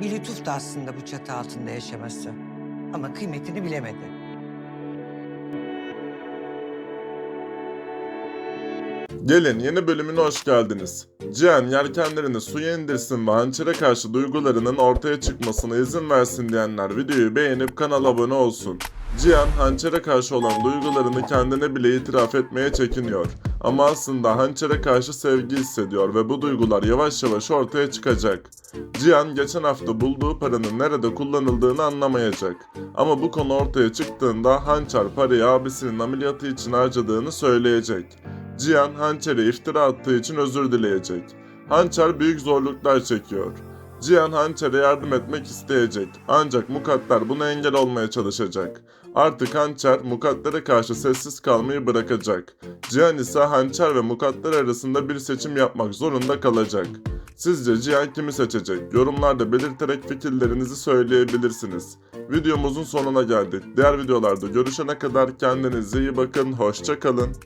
Bir lütuftu aslında bu çatı altında yaşaması. Ama kıymetini bilemedi. Gelin yeni bölümüne hoş geldiniz. Cihan yelkenlerini suya indirsin ve hançere karşı duygularının ortaya çıkmasına izin versin diyenler videoyu beğenip kanala abone olsun. Cihan hançere karşı olan duygularını kendine bile itiraf etmeye çekiniyor. Ama aslında hançere karşı sevgi hissediyor ve bu duygular yavaş yavaş ortaya çıkacak. Cihan geçen hafta bulduğu paranın nerede kullanıldığını anlamayacak. Ama bu konu ortaya çıktığında hançer parayı abisinin ameliyatı için harcadığını söyleyecek. Cihan Hançer'e iftira attığı için özür dileyecek. Hançer büyük zorluklar çekiyor. Cihan Hançer'e yardım etmek isteyecek. Ancak Mukadder buna engel olmaya çalışacak. Artık Hançer Mukadder'e karşı sessiz kalmayı bırakacak. Cihan ise Hançer ve Mukadder arasında bir seçim yapmak zorunda kalacak. Sizce Cihan kimi seçecek? Yorumlarda belirterek fikirlerinizi söyleyebilirsiniz. Videomuzun sonuna geldik. Diğer videolarda görüşene kadar kendinize iyi bakın, hoşça kalın.